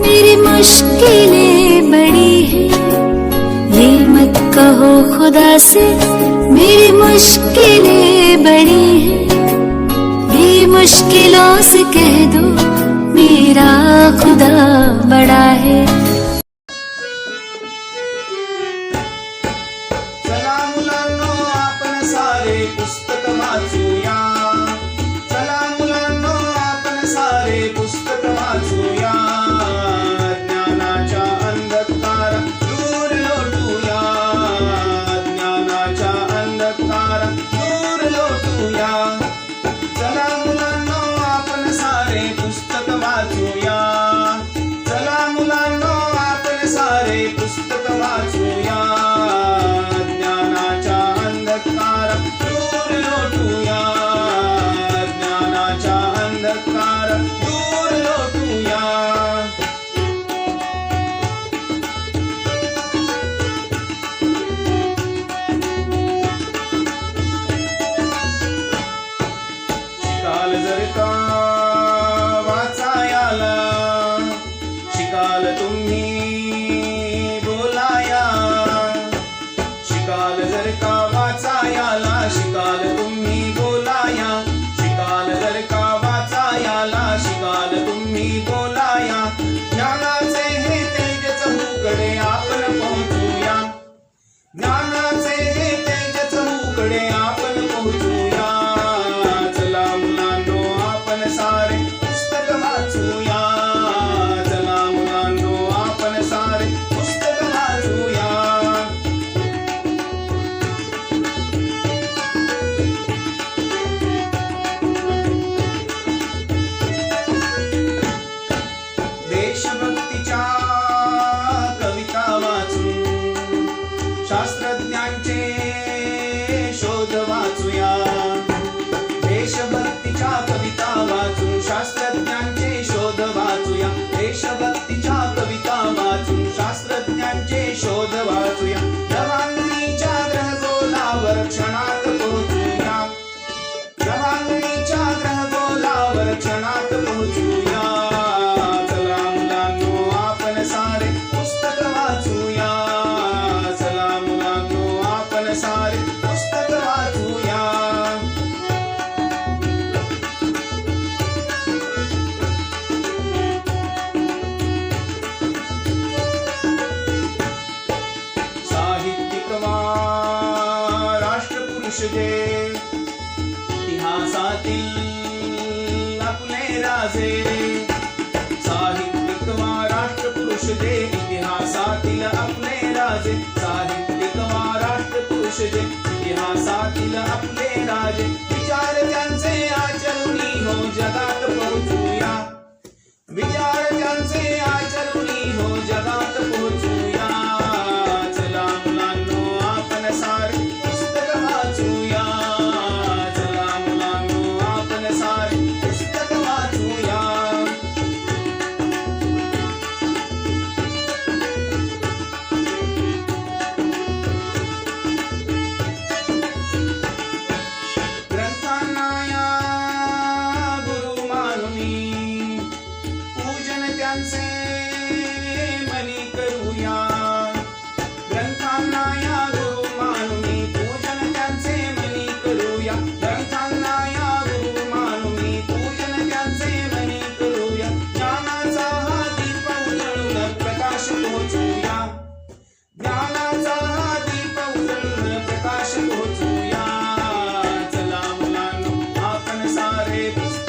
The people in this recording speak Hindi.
मेरी मुश्किलें बड़ी हैं। ये मत कहो खुदा से, मेरी मुश्किलें बड़ी हैं। मेरी मुश्किलों से कह दो, मेरा खुदा बड़ा है। तुम्ही बोलाया ज्ञानाचे हे तेज चहूकडे आपण पोहोचूया. ज्ञानाचे हे तेज चहूकडे आपण पोहोचू Yeah. सार पुस्तक वाचूया साहित्यिक वा राष्ट्रपुरुष जे आज विचार से आचरुनी हो जगत पहुंचूया। विचार जन से आचरुनी हो जगत पहुंचूया। चला मुलांनो आपण सार पुस्तक वाचूया Hare Krishna.